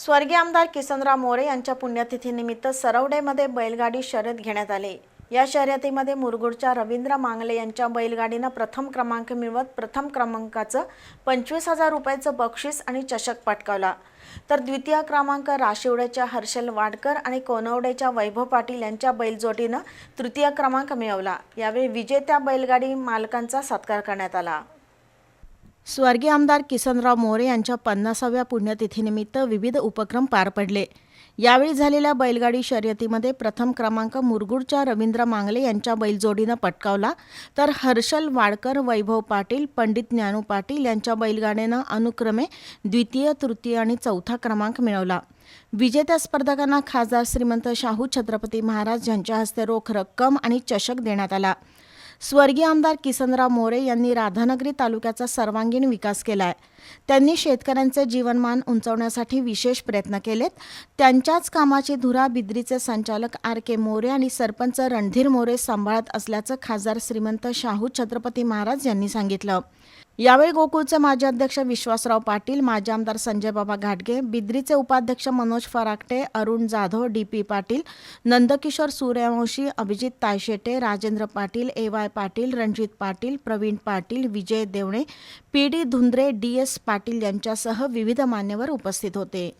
स्वर्गीय आमदार किसनराव मोरे यांच्या पुण्यतिथीनिमित्त सरवडेमध्ये बैलगाडी शर्यत घेण्यात आली. या शर्यतीमध्ये मुरगुडच्या रवींद्र मांगले यांच्या बैलगाडीनं प्रथम क्रमांक मिळवत प्रथम क्रमांकाचं पंचवीस हजार रुपयाचं बक्षीस आणि चषक पटकावला. तर द्वितीय क्रमांक राशिवड्याच्या हर्षल वाडकर आणि कोनवडेच्या वैभव पाटील यांच्या बैलजोडीनं तृतीय क्रमांक मिळवला. यावेळी विजेत्या बैलगाडी मालकांचा सत्कार करण्यात आला. स्वर्गीय आमदार किसनराव मोरे यांच्या पन्नासाव्या पुण्यतिथीनिमित्त विविध उपक्रम पार पडले. यावेळी झालेल्या बैलगाडी शर्यतीमध्ये प्रथम क्रमांक मुरगुडच्या रवींद्र मांगले यांच्या बैलजोडीनं पटकावला तर हर्षल वाडकर वैभव पाटील पंडित ज्ञानू पाटील यांच्या बैलगाडीनं अनुक्रमे द्वितीय तृतीय आणि चौथा क्रमांक मिळवला. विजेत्या स्पर्धकांना खासदार श्रीमंत शाहू छत्रपती महाराज यांच्या हस्ते रोख रक्कम आणि चषक देण्यात आला. स्वर्गीय आमदार किसनराव मोरे यांनी राधानगरी तालुक्याचा सर्वांगीण विकास केला आहे त्यांनी शेतकऱ्यांचे जीवनमान उंचावण्यासाठी विशेष प्रयत्न केलेत. त्यांच्याच कामाची धुरा बिद्रीचे संचालक आर के मोरे आणि सरपंच रणधीर मोरे सांभाळत असल्याचं खासदार श्रीमंत शाहू छत्रपती महाराज यांनी सांगितलं. यावेळी गोकुळचे माजी अध्यक्ष विश्वासराव पाटील माजी आमदार संजय बाबा घाटगे बिद्रीचे उपाध्यक्ष Manoj Farakate Arun Jadhav D P Patil Nandkishor Suryavanshi Abhijit Tayshete Rajendra Patil A Y Patil Ranjit Patil Pravin Patil Vijay Devane P D Dhundre D S Patil यांच्यासह विविध मान्यवर उपस्थित होते.